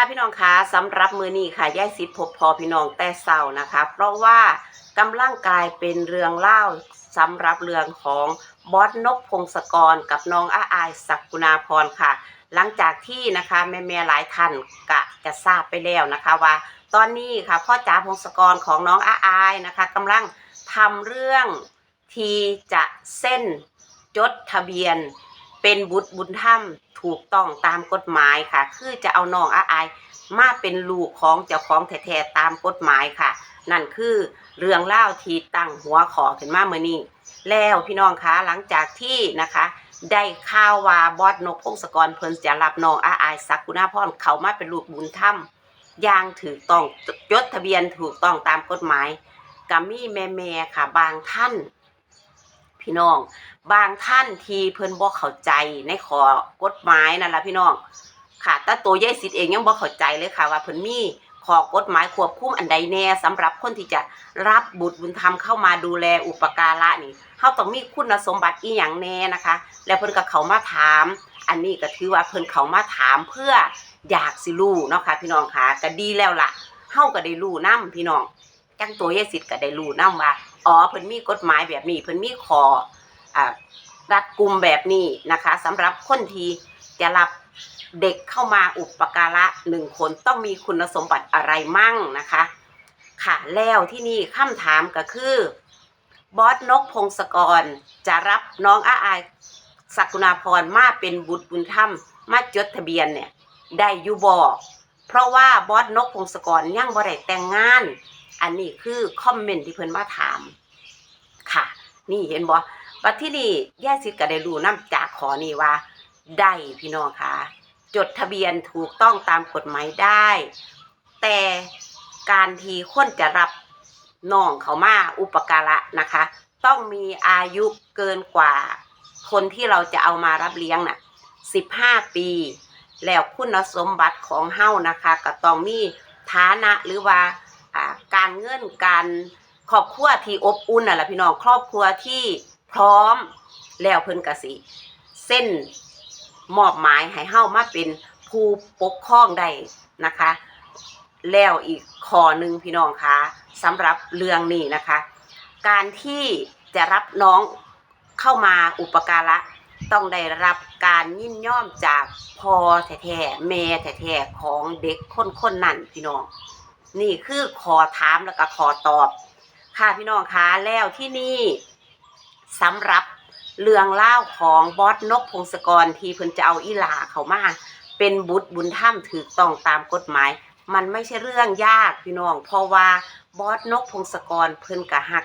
ค่ะพี่น้องคะสำหรับมือนี้ค่ะย่ายสิทธิ์พบพอพี่น้องแต่เศร้านะคะ เพราะว่ากำลังกายเป็นเรื่องเล่าสำหรับเรื่องของบอสนกพงศกรกับน้องอาอายศักกุณาพรค่ะ หลังจากที่นะคะแม่ๆหลายท่านกะจะทราบไปแล้วนะคะว่า ตอนนี้ค่ะพ่อจ๋าพงศกรของน้องอาอายนะคะกำลังทำเรื่องที่จะเส้นจดทะเบียน เป็นบุตรบุญธรรมถูกต้องตามกฎหมายค่ะ คือจะเอาน้องอาอายมาเป็นลูกของเจ้าของแท้ๆตามกฎหมายค่ะ นั่นคือเรื่องเล่าที่ตั้งหัวขอขึ้นมาเมื่อนี้แล้วพี่น้องคะหลังจากที่นะคะ ได้ข่าวว่าบอสนกพงศกรเพิ่นจะรับน้องอาอายศักกุณาพรเขามาเป็นลูกบุญธรรมอย่างถูกต้องจดทะเบียนถูกต้องตามกฎหมายกัมีแม่ๆค่ะบางท่าน พี่น้อง บางท่านที่เพิ่นบ่เข้าใจในขอกฎหมายนั่นล่ะพี่น้อง ค่ะแต่ตัวยายสิทธิ์เองยังบ่เข้าใจเลยค่ะ ว่าเพิ่นมีขอกฎหมายควบคุมอันใดแน่สำหรับคนที่จะรับบุตรบุญธรรมเข้ามาดูแลอุปการะนี่เฮาต้องมีคุณสมบัติอีหยังแน่นะคะ แล้วเพิ่นก็เขามาถาม อันนี้ก็ถือว่าเพิ่นเขามาถามเพื่ออยากสิรู้เนาะค่ะพี่น้องค่ะก็ดีแล้วล่ะเฮาก็ได้รู้นํพี่น้องจังตัวยายสิทธิ์ก็ได้รู้นํว่า อ๋อเพิ่นมีกฎหมายแบบนี้เพิ่นมีข้ออ่ารัดกลุ่มแบบนี้นะคะสำหรับคนที่จะรับเด็กเข้ามาอุปการะหนึ่งคนต้องมีคุณสมบัติอะไรมั่งนะคะ ค่ะแล้วที่นี่คำถามก็คือบอสนกพงศกรจะรับน้องอาอายศักุณาพรมาเป็นบุตรบุญธรรมมาจดทะเบียนเนี่ยได้อยูบอเพราะว่าบอสนกพงศกรยังบ่ได้แต่งงาน อันนี้คือคอมเมนต์ที่เพิ่นมาถาม ค่ะ นี่เห็นบ่บัดที่นี่แย่สิทธิ์ก็ได้รู้น้ำจากขอนี่ว่า ได้พี่น้องค่ะ จดทะเบียนถูกต้องตามกฎหมายได้ แต่การที่คนจะรับน้องเขามาอุปการะนะคะ ต้องมีอายุเกินกว่า คนที่เราจะเอามารับเลี้ยงน่ะ15ปี แล้วคุณสมบัติของเฮานะคะก็ต้องมีฐานะหรือว่าการเงินการ ครอบครัวที่อบอุ่นน่ะล่ะพี่น้องครอบครัวที่พร้อมแล้วเพิ่นก็สิเส้นมอบหมายให้เฮามาเป็นผู้ปกครองได้นะคะ แล้วอีกข้อหนึ่งพี่น้องคะสำหรับเรื่องนี้นะคะ การที่จะรับน้องเข้ามาอุปการะต้องได้รับการยินยอมจากพ่อแท้ๆแม่แท้ๆของเด็กคนนๆนั้นพี่น้อง นี่คือขอถามแล้วก็ขอตอบ ค่ะพี่น้องคะแล้วที่นี่สำหรับเรื่องเล่าของบอสนกพงศกรที่เพิ่นจะเอาอีหลาเขามาเป็นบุตรบุญธรรมถูกต้องตามกฎหมาย มันไม่ใช่เรื่องยากพี่น้อง เพราะว่าบอสนกพงศกรเพิ่นกะหัก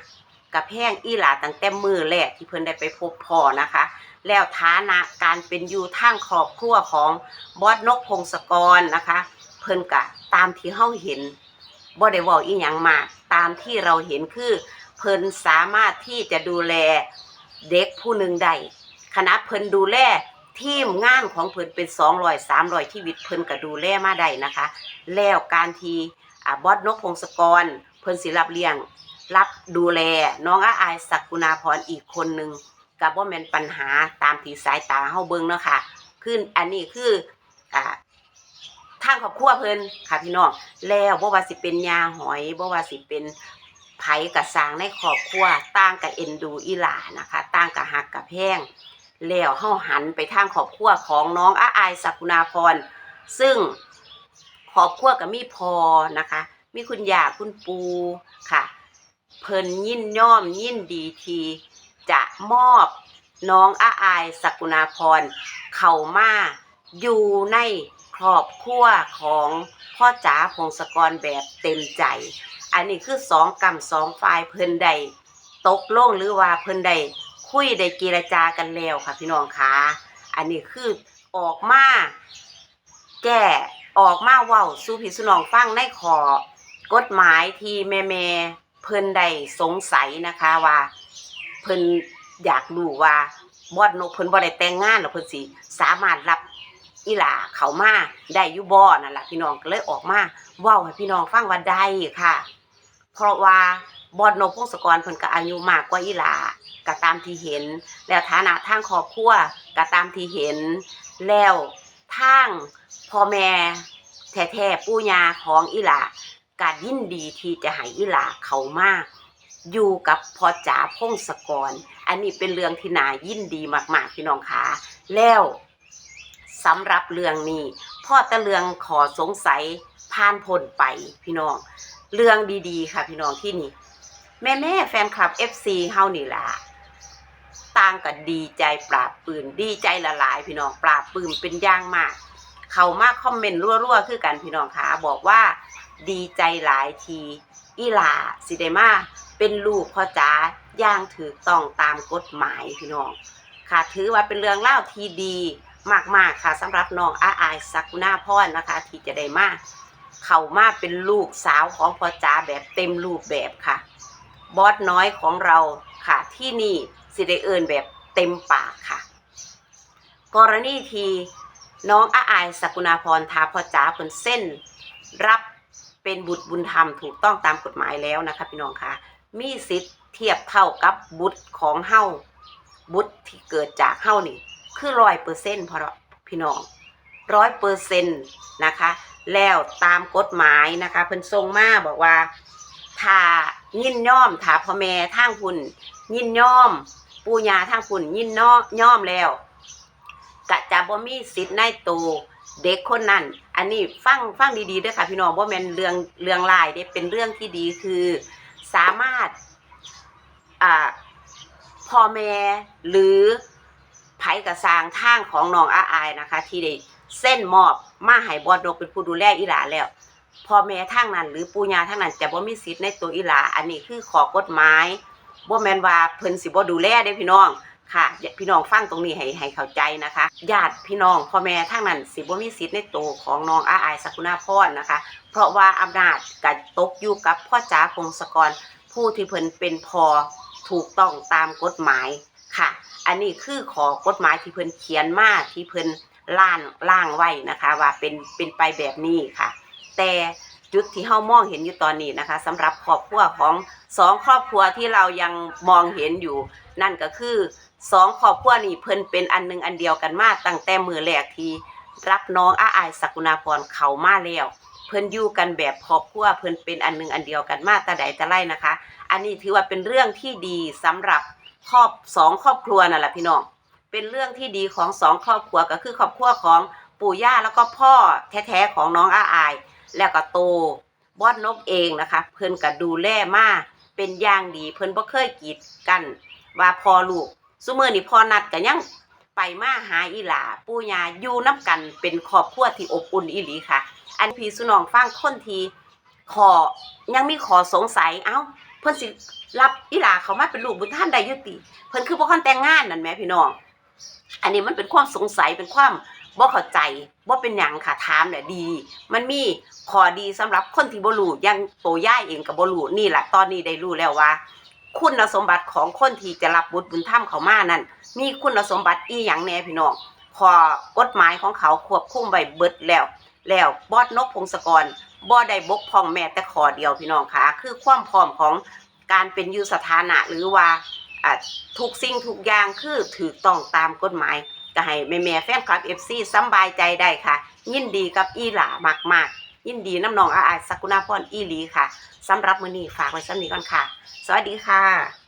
กะแพงอีหลาตั้งแต่มือแรกที่เพิ่นได้ไปพบพ่อนะคะ แล้วฐานะการเป็นอยู่ทางครอบครัวของบอสนกพงศกรนะคะ เพิ่นกะตามที่เฮาเห็น บ่ได้เว้าอีหยังมาก ตามที่เราเห็นคือ เพิ่นสามารถที่จะดูแลเด็กผู้หนึ่งได้คณะเพิ่นดูแลทีมงานของเพิ่นเป็น200 300ชีวิตเพิ่นก็ดูแลมาได้นะคะ แล้วการที่อ่าบอสนกพงศกร เพิ่นสิรับเลี้ยง รับดูแลน้องอาอายศักกุณาพรอีกคนหนึ่งกับว่าแม่นปัญหาตามที่สายตาเฮาเบิ่งเนาะค่ะคืออันนี้คืออ่า ทางครอบครัวเพิ่นค่ะพี่น้องแล้วบ่ว่าสิเป็นยาหอยบ่ว่าสิเป็นไผกะสางในครอบครัวต่างกับเอ็นดูอีหลานะคะต่างกับฮักกับแพงแล้วเฮาหันไปทางครอบครัวของน้องอาอายศักกุณาพร ซึ่งครอบครัวก็มีพอนะคะ มีคุณย่าคุณปูค่ะเพิ่นยินย่อมยินดีทีจะมอบน้องอาอายศักกุณาพร เข้ามาอยู่ใน ครอบครัวของพ่อจ๋าพงศกรแบบเต็มใจ อันนี้คือสองกรรมสองฝ่ายเพิ่นได้ตกลงหรือว่าเพิ่นได้คุยได้เจรจากันแล้วค่ะพี่น้องคะอันนี้คือออกมาแก้ออกมาเว้าสู่พี่สุนองฟังในขอกฎหมายที่แม่แม่เพิ่นได้สงสัยนะคะว่า เพิ่นอยากรู้ว่าบอดนกเพิ่นบ่ได้แต่งงานหรอเพิ่นสิสามารถรับ อีหลาเขามาได้ยู่บ่นั่นล่ะพี่น้องก็เลยออกมาเว้าให้พี่น้องฟังว่าได้ค่ะ เพราะว่าบอดนกพงศกรเพิ่นก็อายุมากกว่าอีหลาก็ตามที่เห็น แล้วฐานะทางครอบครัวก็ตามที่เห็น แล้วทางพ่อแม่แท้ๆปู่ย่าของอีหลากายินดีที่จะให้อีหลาเขามาอยู่กับพ่อจ๋าพงศกร อันนี้เป็นเรื่องที่น่ายินดีมากๆพี่น้องคะแล้ว สำหรับเรื่องนี้พ่อตะเลืองขอสงสัยผ่านพ้นไปพี่น้อง เรื่องดีๆ ค่ะพี่น้องที่นี่ แม่แม่แฟนคลับ FC เฮานี่ล่ะต่างกับดีใจปราบปรื้มดีใจละลาย พี่น้องปราบปรื้มเป็นย่างมาก เขามากคอมเมนต์รั่วๆคือกันพี่น้องคะบอกว่าดีใจหลายทีอีหลาสิได้มาเป็นลูกพ่อจ๋าย่างถูกต้องตามกฎหมายพี่น้องค่ะถือว่าเป็นเรื่องเล่าที่ดี มากๆค่ะสำหรับน้องอาอายสักุณาพรนะคะ ที่จะได้มาเข้ามาเป็นลูกสาวของพ่อจ๋าแบบเต็มรูปแบบค่ะ บอสน้อยของเราค่ะ ที่นี่สิได้เอินแบบเต็มปากค่ะ กรณีที่น้องอาอายสกุณาพรทาพ่อจ๋าเพิ่นเส้น รับเป็นบุตรบุญธรรมถูกต้องตามกฎหมายแล้วนะคะพี่น้องคะมีสิทธิ์เทียบเท่ากับบุตรของเฮ้าบุตรที่เกิดจากเฮานี่ คือร้อยเปอร์เซ็นต์พอพี่น้องร้อยเปอร์เซ็นต์นะคะ แล้วตามกฎหมายนะคะเพิ่นทรงมาบอกว่าถ้ายินย่อมถ้าพ่อแม่ทางคุณยินย่อมปู่ย่าทางคุณยินน้อย่อมแล้วกะจะบ่มีสิทธิ์ในตัวเด็กคนนั้น อันนี้ฟังฟังดีๆด้วยค่ะพี่น้องว่าแม่นเรื่องเรื่องลายเด้เป็นเรื่องที่ดีคือ สามารถอ่าพ่อแม่หรือ ไผกระสางทางของน้องอาอายนะคะ ที่ได้เส้นมอบมาให้บอดดกเป็นผู้ดูแลอีหลาแล้วพ่อแม่ทางนั้น หรือปู่ย่าทางนั้นจะบ่มีสิทธิ์ในตัวอีหลาอันนี้คือขอกฎหมายบ่แมนว่าเพิ่นสิบ่ดูแลเด้พี่น้องค่ะพี่น้องฟังตรงนี้ให้ให้เข้าใจนะคะญาติพี่น้องพ่อแม่ทางนั้นสิบ่มีสิทธิ์ในตัวของน้องอาอายสกุณาพรนะคะ เพราะว่าอำนาจก็ตกอยู่กับพ่อจ๋าพงศกร ผู้ที่เพิ่นเป็นพอถูกต้องตามกฎหมาย ค่ะ อันนี้คือขอกฎหมายที่เพิ่นเขียนมาที่เพิ่นล่านล่างไว้นะคะ ว่าเป็นเป็นไปแบบนี้ค่ะ แต่จุดที่เฮามองเห็นอยู่ตอนนี้นะคะสำหรับครอบครัวของสองครอบครัวที่เรายังมองเห็นอยู่ นั่นก็คือสองครอบครัวนี่เพิ่นเป็นอันหนึงอันเดียวกันมาตั้งแต่มือแรกที่รับน้องอาอายสกุณาพรเขามาแล้วเพิ่นอยู่กันแบบครอบครัวเพิ่นเป็นอันหนึงอันเดียวกันมาแต่ใดแต่ไรนะคะ อันนี้ถือว่าเป็นเรื่องที่ดีสำหรับ ครอบสองครอบครัวนั่นแหละพี่น้องเป็นเรื่องที่ดีของสองครอบครัวก็คือครอบครัวของปู่ย่าแล้วก็พ่อแท้ๆของน้องอาอาย แล้วก็โตบอดนกเองนะคะ เพิ่นก็ดูแลมาเป็นอย่างดีเพิ่นบ่เคยกีดกันว่าพอลูกซุมื้อนี้พอนัดก็ยังไปมาหาอีหลาปู่ย่าอยู่นํกันเป็นครอบครัวที่อบอุ่นอีหลีค่ะ อันพี่สุนองฟังคนทีขอยังมีขอสงสัยเอ้า เพิ่นสิรับอีหลาเขามาเป็นลูกบุญท่านใดยุติ เพิ่นคือบ่คันแต่งงานนั่นแหมพี่น้อง อันนี้มันเป็นความสงสัยเป็นความบ่เข้าใจบ่เป็นหยังค่ะถามแหละดี มันมีข้อดีสำหรับคนที่บ่รู้ยังโตย่ายเองก็บ่รู้นี่แหละตอนนี้ได้รู้แล้วว่า คุณสมบัติของคนที่จะรับบุตรบุญธรรมเขามานั่นมีคุณสมบัติอีหยังแน่พี่น้องพอกฎหมายของเขาควบคุมไว้เบิดแล้ว แล้วบอดนกพงศกรบ่ได้บกพ่องแม้แต่ข้อเดียวพี่น้องค่ะ คือความพร้อมของ การเป็นอยู่สถานะหรือว่าทุกสิ่งทุกอย่างคือถูกต้องตามกฎหมายก็ให้แม่แม่แฟนคลับเอฟซีสบายใจได้ค่ะ ยินดีกับอีหลามาก ๆ ยินดีน้ำนองอาอายสกุณาพรอีหลีค่ะสำหรับมือนี้ฝากไว้สำนี้ก่อนค่ะ สวัสดีค่ะ